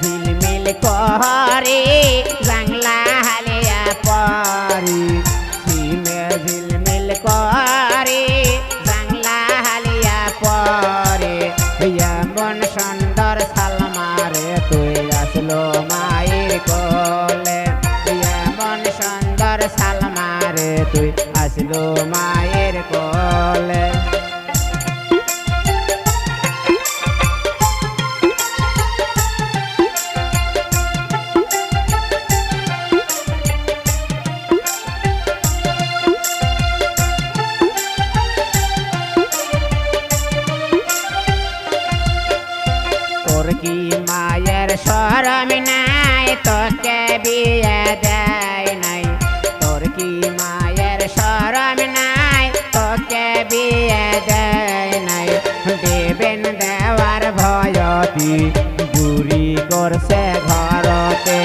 ঝিলমিল করে, বাংলা হালিয়া পরে। ঝিমে ঝিলমিল করে, বাংলা হালিয়া পরে। হইয়া বন সুন্দর সালমারে তুই আসলো মায়ের কোলে। হইয়া বন সুন্দর সালমারে তুই আসলো মায়ের কোলে। কি মায়ের সরম নাই? তোকে বিয়ে দেয় নাই। তোর কি মায়ের সরম নাই? তোকে বিয়ে দেয় নাই। দেবেন দেওয়ার ভয়তি, বুড়ি করছে ঘরতে।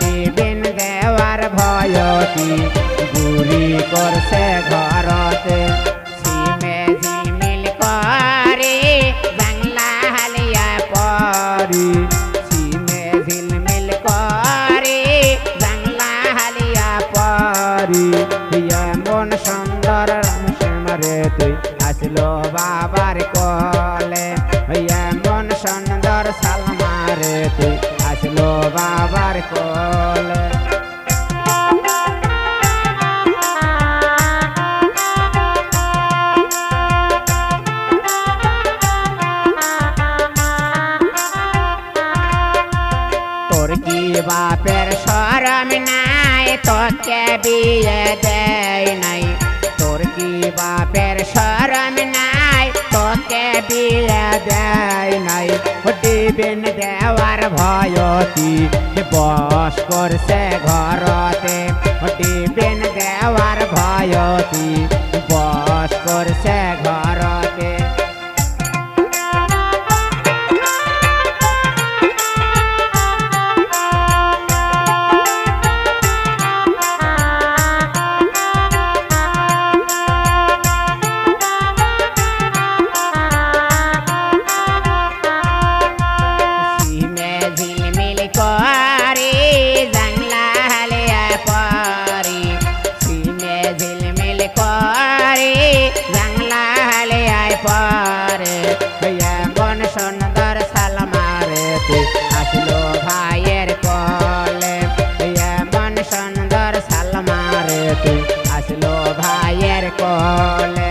দেবেন দেওয়ার ভয়তি, বুড়ি করছে ঘরতে। আসলো বাবার কলে। এমন সুন্দর সালমারে তুই আসলো বাবার কলে। বাপের সরম নাই? তোকে বিয়ে দেয় নাই। তোর কি বাপের সরম নাই? তোকে বিলে দেয় নাই। দিবেন দেওয়ার ভয়তি বস করছে ঘরতে এমন সুন্দর সালমারে তুই আসলো ভাইয়ের কলে। এমন সুন্দর সালমারে তুই আসলো ভাইয়ের কলে।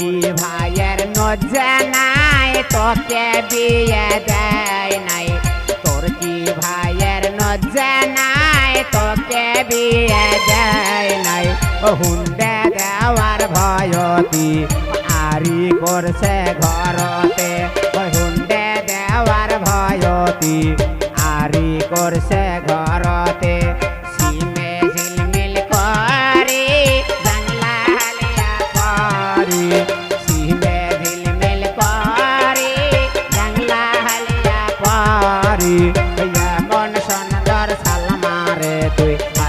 কি ভাইয়ের নজানাই তোকে বিয়ে দেয় নাই। তোর কি ভাইয়ের নজানাই তোকে বিয়ে দেয় নাই। হুন্ডে দেওয়ার ভয়তি আরি করছে ঘরতে। হুন্ডে দেওয়ার ভয়তি আরি করছে do it.